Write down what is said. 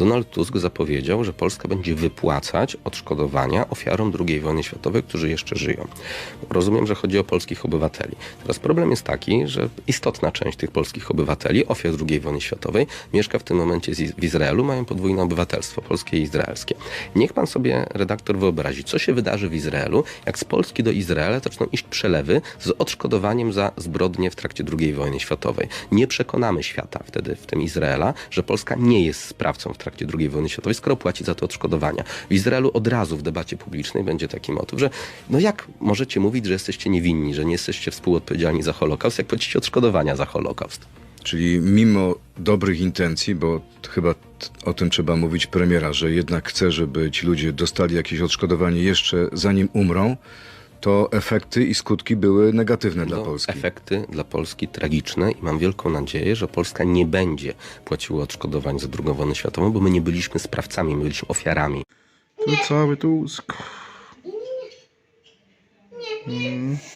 Donald Tusk zapowiedział, że Polska będzie wypłacać odszkodowania ofiarom II wojny światowej, którzy jeszcze żyją. Rozumiem, że chodzi o polskich obywateli. Teraz problem jest taki, że istotna część tych polskich obywateli, ofiar II wojny światowej, mieszka w tym momencie w Izraelu, mają podwójne obywatelstwo, polskie i izraelskie. Niech pan sobie, redaktor, wyobrazi, co się wydarzy w Izraelu, jak z Polski do Izraela zaczną iść przelewy z odszkodowaniem za zbrodnie w trakcie II wojny światowej. Nie przekonamy świata wtedy, w tym Izraela, że Polska nie jest sprawcą w trakcie II wojny światowej, skoro płaci za to odszkodowania. W Izraelu od razu w debacie publicznej będzie taki motyw, że no jak możecie mówić, że jesteście niewinni, że nie jesteście współodpowiedzialni za Holokaust, jak płacicie odszkodowania za Holokaust? Czyli mimo dobrych intencji, bo chyba o tym trzeba mówić premiera, że jednak chce, żeby ci ludzie dostali jakieś odszkodowanie jeszcze zanim umrą, to efekty i skutki były negatywne dla No, Polski. Efekty dla Polski tragiczne i mam wielką nadzieję, że Polska nie będzie płaciła odszkodowań za II wojnę światową, bo my nie byliśmy sprawcami, my byliśmy ofiarami. To cały Tusk. Mm.